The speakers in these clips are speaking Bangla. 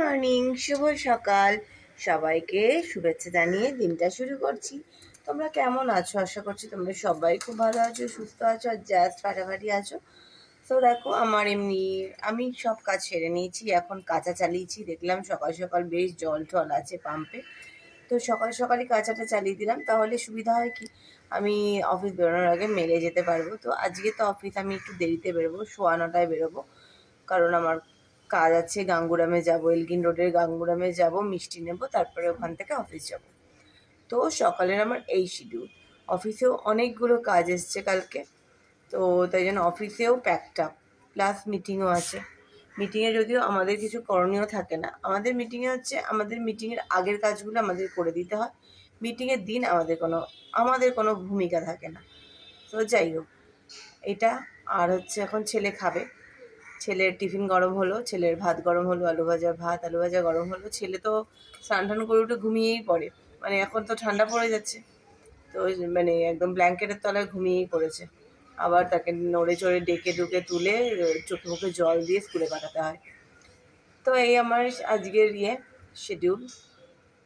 মর্নিং শুভ সকাল। সবাইকে শুভেচ্ছা জানিয়ে দিনটা শুরু করছি। তোমরা কেমন আছো? আশা করছি তোমরা সবাই খুব ভালো আছো, সুস্থ আছো, আর জাস্ট ফাটাফাটি আছো। তো দেখো, আমার এমনি, আমি সব কাজ সেরে নিয়েছি, এখন কাঁচা চালিয়েছি। দেখলাম সকাল সকাল বেশ জল টল আছে পাম্পে তো সকাল সকালই কাঁচাটা চালিয়ে দিলাম। তাহলে সুবিধা হয় কি? আমি অফিস বেরোনোর আগে মেলে যেতে পারব। তো আজকে তো অফিস আমি একটু দেরিতে বেরোবো, সোয়া নটায় বেরোবো। কারণ আমার কাজ আছে, গাঙ্গুরামে যাব, এলগিন রোডের গাঙ্গুরামে যাব, মিষ্টি নেব, তারপরে ওখান থেকে অফিস যাব। তো সকালের আমার এই শিডিউল অফিসেও অনেকগুলো কাজ এসছে কালকে, তো তাই জন্য অফিসেও প্যাকড আপ প্লাস মিটিংও আছে। মিটিংয়ে যদিও আমাদের কিছু করণীয় থাকে না, আমাদের মিটিংয়ে হচ্ছে আমাদের মিটিংয়ের আগের কাজগুলো আমাদের করে দিতে হয়। মিটিংয়ের দিন আমাদের কোনো আমাদের কোনো ভূমিকা থাকে না। তো যাই হোক, এটা আর হচ্ছে এখন ছেলে খাবে। ছেলের টিফিন গরম হলো, ছেলের ভাত গরম হলো, আলু ভাজা ভাত, আলু ভাজা গরম হলো, ছেলে তো স্নান টান করে উঠে ঘুমিয়েই পড়ে। মানে এখন তো ঠান্ডা পড়ে যাচ্ছে। তো মানে একদম ব্ল্যাঙ্কেটের তলায় ঘুমিয়েই পড়েছে। আবার তাকে নড়ে চড়ে ডেকে ডুকে তুলে চোখে মুখে জল দিয়ে স্কুলে পাঠাতে হয়। তো এই আমার আজকের ইয়ে শিডিউল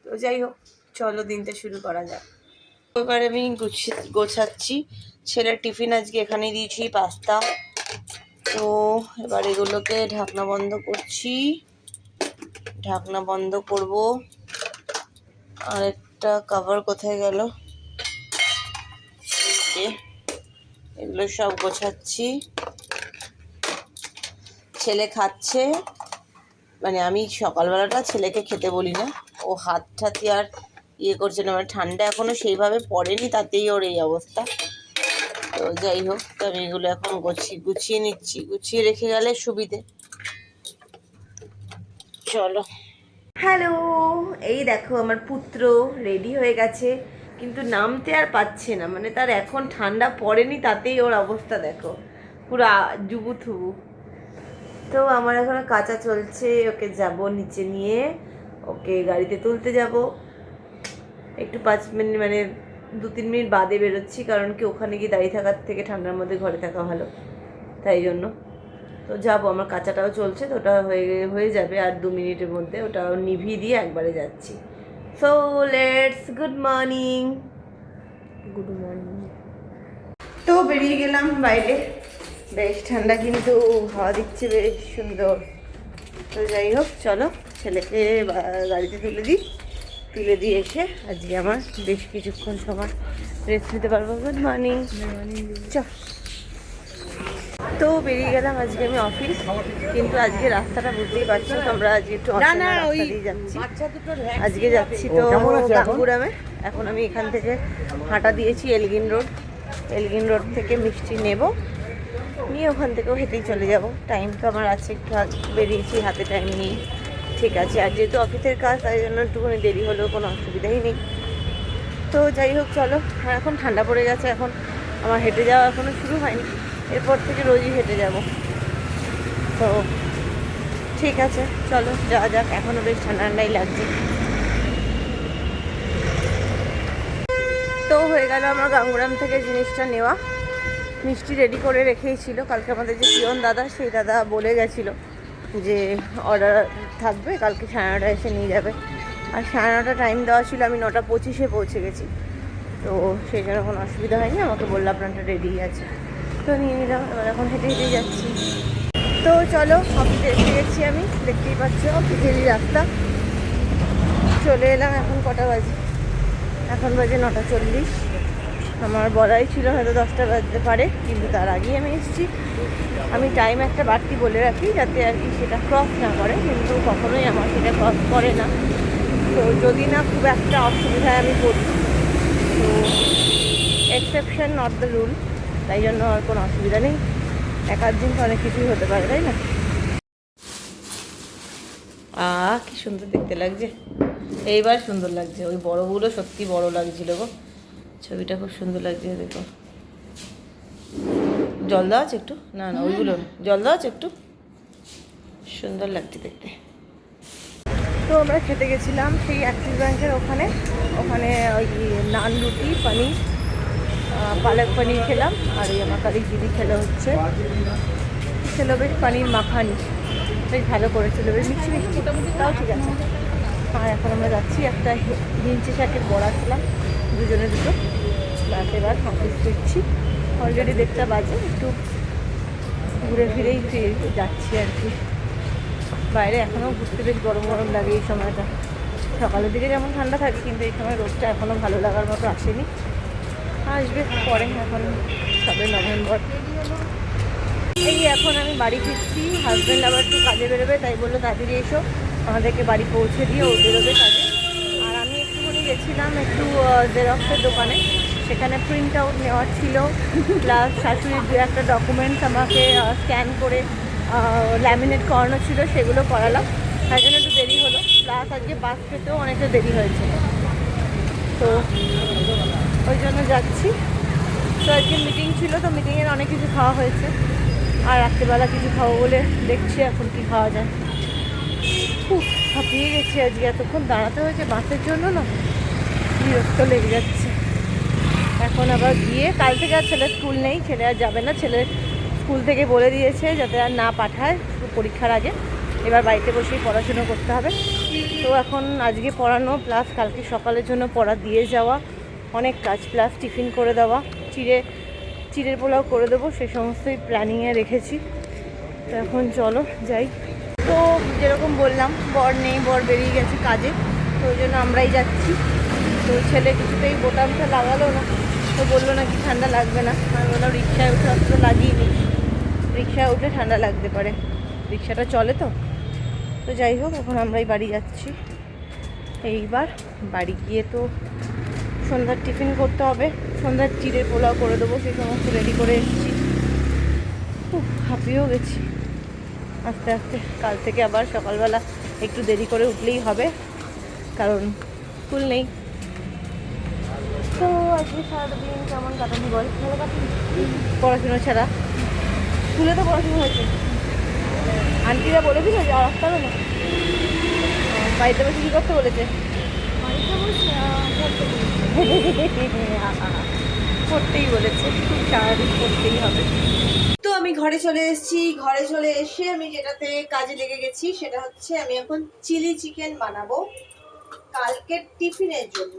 তো যাই হোক, চলো দিনটা শুরু করা যাক। এবার আমি গোছাচ্ছি। ছেলের টিফিন আজকে এখানে দিয়েছি, পাস্তা। তো এবার এগুলোকে ঢাকনা বন্ধ করছি। ঢাকনা বন্ধ করব। আর একটা কভার কোথায় গেল? এগুলো সব গোছাচ্ছি। ছেলে খাচ্ছে। মানে আমি সকালবেলাটা ছেলেকে খেতে বলি না। ও হাত ঠাতি আর ইয়ে করছে না। মানে ঠান্ডা এখনও সেইভাবে পড়েনি, তাতেই ওর এই অবস্থা। তো যাই হোক, তো আমি এগুলো এখন গুছিয়ে গুছিয়ে নিচ্ছি। গুছিয়ে রেখে গেলে সুবিধে। চলো। হ্যালো, এই দেখো আমার পুত্র রেডি হয়ে গেছে, কিন্তু নামতে আর পাচ্ছে না। মানে তার এখন ঠান্ডা পড়েনি, তাতেই ওর অবস্থা দেখো। পুরো জুবু থুবু তো আমার এখন কাঁচা চলছে, ওকে যাব নিচে নিয়ে, ওকে গাড়িতে তুলতে যাব। একটু পাঁচ মিনিট মানে দু তিন মিনিট বাদে বেরোচ্ছি কারণ কি ওখানে গিয়ে দাঁড়িয়ে থাকার থেকে ঠান্ডার মধ্যে ঘরে থাকা ভালো। তাই জন্য। তো যাব আমার কাঁচাটাও চলছে তো ওটা হয়ে হয়ে যাবে আর দু মিনিটের মধ্যে ওটা নিভিয়ে দিয়ে একবারে যাচ্ছি। So let's good morning good morning তো বেরিয়ে গেলাম বাইরে। বেশ ঠান্ডা কিন্তু হাওয়া দিচ্ছে বেশ সুন্দর। তো যাই হোক চলো ছেলেকে গাড়িতে তুলে দিই। তুলে দিয়ে এসে আজকে আমার বেশ কিছুক্ষণ সময় রেস্ট নিতে পারব। গুড মর্নিং চ তো বেরিয়ে গেলাম আজকে আমি অফিস কিন্তু আজকে রাস্তাটা বুঝতেই পারছ আমরা আজকে একটু যাচ্ছি। আজকে যাচ্ছি তো বাঁকুড়ামে এখন? আমি এখান থেকে হাঁটা দিয়েছি এলগিন রোড। এলগিন রোড থেকে মিষ্টি নেব। নিয়ে ওখান থেকেও হেঁটেই চলে যাব। টাইম তো আমার আছে একটু বেরিয়েছি হাতে টাইম নিয়ে ঠিক আছে, আর যেহেতু অফিসের কাজ, তাই জন্য একটুখানি দেরি হলেও কোনো অসুবিধাই নেই। তো যাই হোক, চলো এখন ঠান্ডা পড়ে গেছে, এখন আমার হেঁটে যাওয়া এখনও শুরু হয়নি। এরপর থেকে রোজই হেঁটে যাব। তো ঠিক আছে, চলো, যাওয়া যাক এখনও বেশ ঠান্ডা ঠান্ডাই লাগছে। তো হয়ে গেল আমার গাঙ্গুরাম থেকে জিনিসটা নেওয়া। মিষ্টি রেডি করে রেখেই ছিল, কালকে আমাদের যে পিয়ন দাদা, সেই দাদা বলে গেছিল। যে অর্ডার থাকবে, কালকে সাড়ে নটা এসে নিয়ে যাবে। আর সাড়ে নটা টাইম দেওয়া ছিল, আমি নটা পঁচিশে পৌঁছে গেছি। তো সেই জন্য কোনো অসুবিধা হয়নি, আমাকে বলল আপনারটা রেডি আছে। তো নিয়ে নিলাম, এবার এখন হেঁটে হেঁটেই যাচ্ছি। তো চলো অফিসে এসে গেছি আমি, দেখতেই পাচ্ছ অফিসেরই রাস্তা চলে এলাম এখন কটা বাজে? এখন বাজে নটা চল্লিশ। আমার বলাই ছিল হয়তো দশটা বাজতে পারে, কিন্তু তার আগেই আমি এসেছি। আমি টাইম একটা বাড়তি বলে রাখি, যাতে আর কি সেটা ক্রস না করে, কিন্তু কখনোই আমার সেটা ক্রস করে না। তো যদি না খুব একটা অসুবিধায় আমি পড়ি, তো এক্সেপশন নট দ্য রুল তাই জন্য আর কোনো অসুবিধা নেই। এক আধ দিন অনেক কিছুই হতে পারে, তাই না? আহ কি সুন্দর দেখতে লাগছে। এইবার সুন্দর লাগছে, ওই বড়গুলো সত্যি বড় লাগছিল গো। ছবিটা খুব সুন্দর লাগছে দেখো। জল দেওয়া আছে একটু? না না ওইগুলো জল দেওয়া আছে একটু? সুন্দর লাগছে দেখতে। তো আমরা খেতে গেছিলাম সেই অ্যাক্সিস ব্যাংকের ওখানে। ওখানে ওই নান রুটি পনির পালক পনির খেলাম। আর ওই আমার কালিক দিদি খেলো হচ্ছে। খেলো বেশ পনির মাখানি। বেশ ভালো করেছিল বেশ মিষ্টি মিষ্টি। তাও ঠিক আছে। আর এখন আমরা যাচ্ছি একটা হিঞ্চি শাকের বড়া খেলাম। দুজনে দুটো। বাস এবার অফিস ফিরছি। অলরেডি দেড়টা বাজে, একটু ঘুরে ফিরেই ফিরে যাচ্ছি আর কি। বাইরে এখনও ঘুরতে বেশ গরম গরম লাগে এই সময়টা। সকালের দিকে যেমন ঠান্ডা থাকে, কিন্তু এই সময় রোদটা এখনও ভালো লাগার মতো আসেনি। আসবে পরে এখন সবে নভেম্বর। এই এখন আমি বাড়ি ফিরছি হাজব্যান্ড আবার একটু কাজে বেরোবে, তাই বলল, তাড়াতাড়ি এসো, আমাদেরকে বাড়ি পৌঁছে দিয়ে ও বেরোবে কাজে। গেছিলাম একটু জেরক্সের দোকানে। সেখানে প্রিন্ট আউট নেওয়ার ছিল। প্লাস শাশুড়ির দু একটা ডকুমেন্টস আমাকে স্ক্যান করে ল্যামিনেট করানো ছিল, সেগুলো করালাম। তাই জন্য একটু দেরি হলো। প্লাস আজকে বাস পেতেও অনেকটা দেরি হয়েছে। তো ওই জন্য যাচ্ছি। তো আজকে মিটিং ছিল, তো মিটিংয়ের অনেক কিছু খাওয়া হয়েছে। আর রাত্রেবেলা কিছু খাব বলে দেখছি এখন কি খাওয়া যায়। খুব হাঁপিয়ে গেছি আজকে এতক্ষণ। দাঁড়াতে হয়েছে বাসের জন্য না? বিরক্ত লেগে যাচ্ছে। এখন আবার গিয়ে কাল থেকে আর ছেলের স্কুল নেই, ছেলে আর যাবে না। ছেলে স্কুল থেকে বলে দিয়েছে যাতে আর না পাঠায় পরীক্ষার আগে। এবার বাড়িতে বসেই পড়াশুনো করতে হবে। তো এখন আজকে পড়ানো প্লাস কালকে সকালের জন্য পড়া দিয়ে যাওয়া, অনেক কাজ প্লাস টিফিন করে দেওয়া, চিড়ে, চিড়ের পোলাও করে দেবো, সে সমস্তই প্ল্যানিংয়ে রেখেছি। তো এখন চলো যাই। তো যেরকম বললাম, বর নেই, বর বেরিয়ে গেছে কাজে, তো ওই জন্য আমরাই যাচ্ছি। তো ছেলে কিছুতেই বোতামটা লাগালো না। তো বলল নাকি ঠান্ডা লাগবে না। আমি বললাম, রিক্সায় উঠে অত লাগিয়ে রিক্সায় উঠে ঠান্ডা লাগতে পারে। রিক্সাটা চলে তো? তো যাই হোক, এখন আমরাই বাড়ি যাচ্ছি। এইবার বাড়ি গিয়ে তো সন্ধ্যার টিফিন করতে হবে। সন্ধ্যার চিড়ের পোলাও করে দেবো, সেই সমস্ত রেডি করে এসেছি। খুব হাঁপিয়েও গেছি। আস্তে আস্তে কাল থেকে আবার সকালবেলা একটু দেরি করে উঠলেই হবে। কারণ স্কুল নেই। তো আজকে সারাটা দিন কেমন কাটানি বল? ভালো কাটানি পড়াশুনো ছাড়া। স্কুলে তো পড়াশুনো হয়েছে। আন্টিরা বলে দিল যে আর আসতে হবে না বাড়িতে বসে কী করতে বলেছে? পড়তেই বলেছে। সারাদিন পড়তেই হবে। তো আমি ঘরে চলে এসেছি। ঘরে চলে এসে আমি যেটাতে কাজে লেগে গেছি সেটা হচ্ছে আমি এখন চিলি চিকেন বানাবো। কালকের টিফিনের জন্য।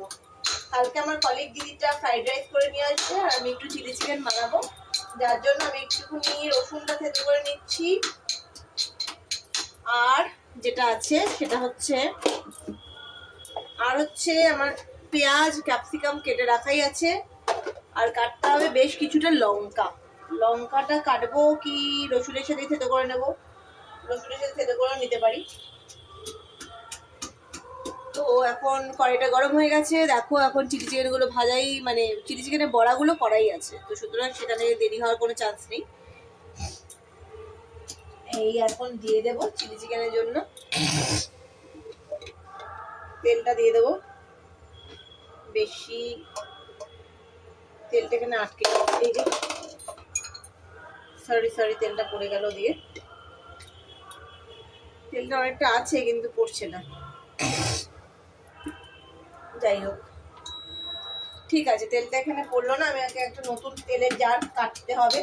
কালকে আমার কলিগ দিদিটা ফ্রাইড রাইস করে নিয়ে আসবে আর আমি একটু চিলি চিকেন বানাবো। যার জন্য আমি একটুখানি রসুনটা থেতো করে নিচ্ছি। আর যেটা আছে সেটা হচ্ছে, আর হচ্ছে আমার পেঁয়াজ ক্যাপসিকাম কেটে রাখাই আছে। আর কাটতে হবে বেশ কিছুটা লঙ্কা। লঙ্কাটা কাটবো কি রসুনের সাথে থেতো করে নেব? রসুনের সাথে থেতো করে নিতে পারি। তো এখন কড়াইটা গরম হয়ে গেছে। দেখো এখন চিলি চিকেনগুলো ভাজাই মানে চিলি চিকেনের বড়াগুলো করাই আছে। তো সুতরাং সেখানে দেরি হওয়ার কোনো চান্স নেই। এই এখন দিয়ে দেবো চিলি চিকেনের জন্য। তেলটা দিয়ে দেবো। বেশি তেলটা এখানে আটকে এই যে সরি সরি তেলটা পড়ে গেল দিয়ে। তেলটা অনেকটা আছে, কিন্তু পড়ছে না। যাই হোক। ঠিক আছে তেলটা এখানে পড়ল না আমি আগে একটা নতুন তেলের জার কাটতে হবে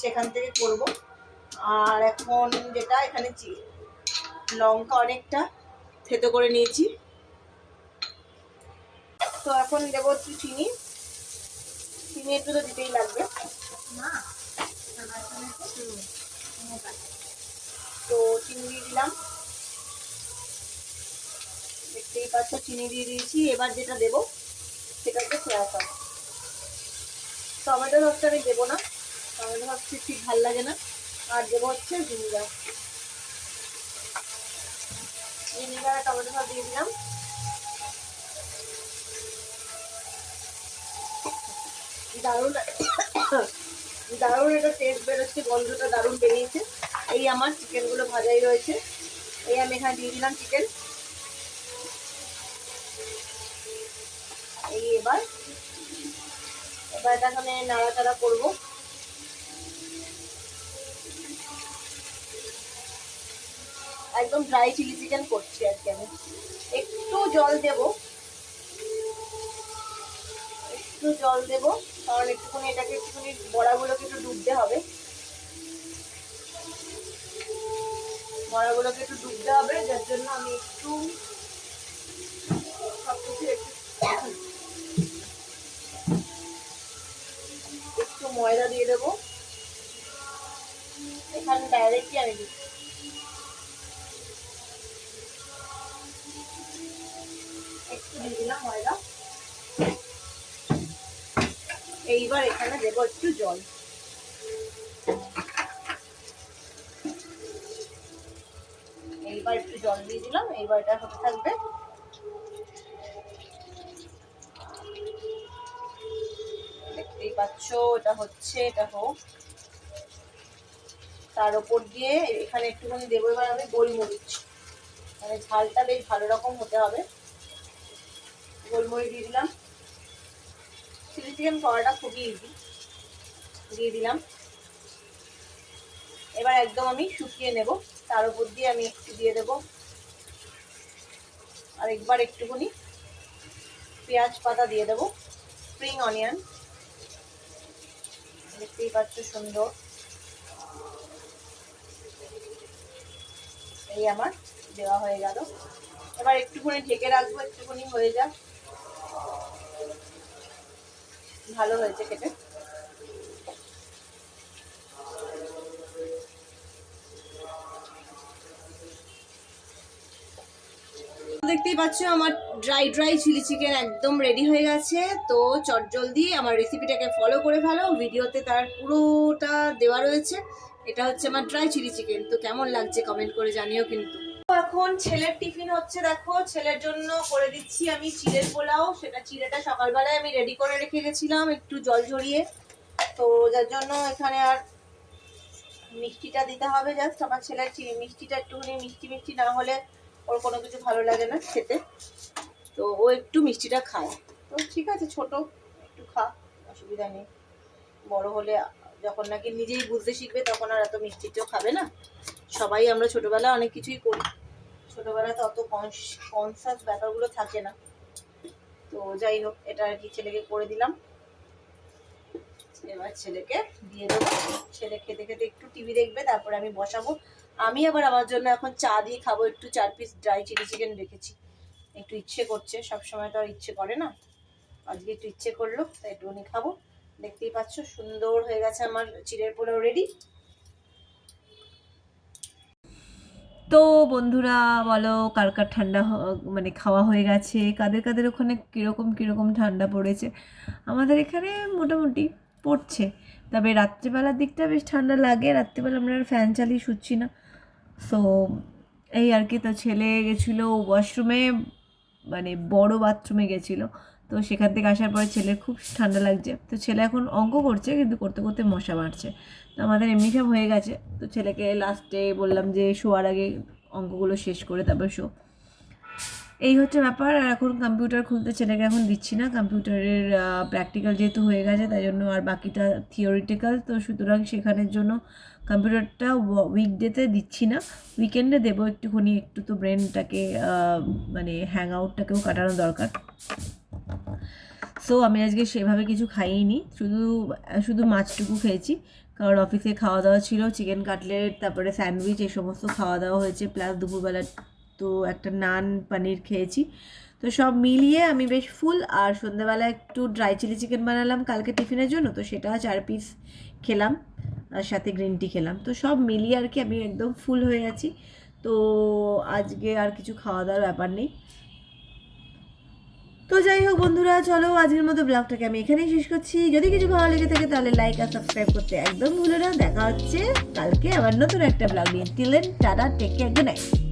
সেখান থেকে করব। আর এখন যেটা এখানে লঙ্কা অনেকটা থেতো করে নিয়েছি। তো এখন দেবো একটু চিনি। চিনি একটু তো দিতেই লাগবে। তো চিনি দিয়ে দিলাম দেখতেই পাচ্ছ চিনি দিয়ে দিয়েছি, এবার যেটা দেবো সেটা হচ্ছে সয়া সস টমেটো সসটা আমি দেবো না, টমেটো সস ঠিক ভালো লাগে না। আর দেবো হচ্ছে ভিনিগার ভিনিগার আর টমেটো সস দিয়ে দিলাম। দারুণ দারুণ একটা টেস্ট বেরোচ্ছে, গন্ধটা দারুণ বেরিয়েছে। এই আমার চিকেনগুলো ভাজাই রয়েছে। এই আমি এখানে দিয়ে দিলাম চিকেন এই এবার। এবার এটা এখানে নাড়াচাড়া করব। একদম ড্রাই চিলি চিকেন করছি আজকে আমি। একটু জল দেবো। একটু জল দেবো, কারণ একটুখানি এটাকে একটুখানি বড়াগুলোকে একটু ডুবতে হবে। বড়াগুলোকে একটু ডুবতে হবে, যার জন্য আমি একটু সবকিছু একটু একটু ময়দা দিয়ে দেবো। এখানে ডাইরেক্টলি আমি দিই একটু দিয়ে দিলাম ময়দা। এইবার এখানে দেবো একটু জল। এইবার একটু জল দিয়ে দিলাম। এইবার এটা হতে থাকবে এটা হচ্ছে, এটা হোক। তার উপর দিয়ে এখানে একটুখানি দেবো। এবার আমি গোলমরিচ। মানে ঝালটা বেশ ভালো রকম হতে হবে। গোলমরিচ দিয়ে দিলাম। চিলি চিকেন করাটা খুবই ইজি দিয়ে দিলাম। এবার একদম আমি শুকিয়ে নেব। তার উপর দিয়ে আমি একটু দিয়ে দেব। আর একবার একটুখানি পেঁয়াজ পাতা দিয়ে দেবো। Spring onion. দেখতেই পাচ্ছ, সুন্দর। এই আমার দেওয়া হয়ে গেল। এবার একটুখানি ঢেকে রাখব, একটুখানি হয়ে যাক। ভালো হয়েছে খেতে। দেখতেই পাচ্ছ আমার ড্রাই ড্রাই চিলি চিকেন একদম রেডি হয়ে গেছে। তো চটজলদি আমার রেসিপিটাকে ফলো করে ফেলো। ভিডিওতে তার পুরোটা দেওয়া রয়েছে। এটা হচ্ছে আমার ড্রাই চিলি চিকেন তো কেমন লাগছে কমেন্ট করে জানিও কিন্তু। এখন ছেলের টিফিন হচ্ছে দেখো। ছেলের জন্য করে দিচ্ছি আমি চিড়ের পোলাও। সেটা চিড়েটা সকালবেলায় আমি রেডি করে রেখে গেছিলাম একটু জল ঝরিয়ে। তো যার জন্য এখানে আর মিষ্টিটা দিতে হবে। জাস্ট আমার ছেলের মিষ্টিটা একটুখানি মিষ্টি মিষ্টি না হলে ওর কোনো কিছু ভালো লাগে না খেতে। তো ও একটু মিষ্টিটা খায়। তো ঠিক আছে, ছোট, একটু খা, অসুবিধা নেই। বড় হলে যখন নাকি নিজেই বুঝতে শিখবে, তখন আর এত মিষ্টিটাও খাবে না। সবাই আমরা ছোটবেলায় অনেক কিছুই করি। ছোটবেলায় তো অত কনসাস ব্যাপারগুলো থাকে না। তো যাই হোক, এটা আর কি ছেলেকে করে দিলাম। এবার ছেলেকে দিয়ে দেবো। ছেলে খেতে খেতে একটু টিভি দেখবে, তারপরে আমি বসাবো। আমি আবার আমার জন্য এখন চা দিয়ে খাব, একটু চার পিস ড্রাই চিলি চিকেন রেখেছি। একটু ইচ্ছে করছে, সব সময় তো আর ইচ্ছে করে না। আজকে একটু ইচ্ছে করল, তাই একটুখানি খাব। দেখতেই পাচ্ছ, সুন্দর হয়ে গেছে আমার চিড়ের পোলাও রেডি তো বন্ধুরা, বলো, কার কার ঠান্ডা মানে খাওয়া হয়ে গেছে? কাদের কাদের ওখানে কীরকম কীরকম ঠান্ডা পড়েছে? আমাদের এখানে মোটামুটি পড়ছে। তবে রাত্রিবেলার দিকটা বেশ ঠান্ডা লাগে। রাত্রিবেলা আমরা ফ্যান চালিয়ে শুচ্ছি না। সো এই আর কি, তো ছেলে গেছিল ওয়াশরুমে মানে বড় বাথরুমে গেছিল। তো সেখান থেকে আসার পরে ছেলের খুব ঠান্ডা লাগছে। তো ছেলে এখন অঙ্ক করছে, কিন্তু করতে করতে মশা মারছে। তো আমাদের এমনি সব হয়ে গেছে। তো ছেলেকে লাস্টে বললাম যে, শোয়ার আগে অঙ্কগুলো শেষ করে তারপর শো। এই হচ্ছে ব্যাপার, আর এখন কম্পিউটার খুলতে ছেলেকে এখন দিচ্ছি না। কম্পিউটারের প্র্যাকটিক্যাল যেহেতু হয়ে গেছে, তাই জন্য আর বাকিটা থিওরিটিক্যাল তো সুতরাং সেখানের জন্য কম্পিউটারটা উইকডেতে দিচ্ছি না। উইকেন্ডে দেবো একটুখানি, একটু তো ব্রেনটাকে মানে হ্যাং আউটটাকেও কাটানো দরকার। সো আমি আজকে সেভাবে কিছু খাইনি, শুধু শুধু মাছটুকু খেয়েছি। কারণ অফিসে খাওয়া দাওয়া ছিল চিকেন কাটলেট তারপরে স্যান্ডউইচ এই সমস্ত খাওয়া দাওয়া হয়েছে। প্লাস দুপুরবেলা তো একটা নান পনির খেয়েছি। তো সব মিলিয়ে আমি বেশ ফুল, আর সন্ধ্যাবেলা একটু ড্রাই চিলি চিকেন বানালাম কালকে টিফিনের জন্য, তো সেটা চার পিস খেলাম, আর সাথে গ্রিন টি খেলাম। তো সব মিলিয়ে আর কি আমি একদম ফুল হয়ে আছি। তো আজকে আর কিছু খাওয়া দাওয়ার ব্যাপার নেই। তো যাই হোক বন্ধুরা, চলো আজকের মতো ব্লগটাকে আমি এখানেই শেষ করছি। যদি কিছু ভালো লেগে থাকে তাহলে লাইক আর সাবস্ক্রাইব করতে একদম ভুলো না। দেখা হচ্ছে কালকে আবার নতুন একটা ব্লগ নিয়ে। Till then tata take care good night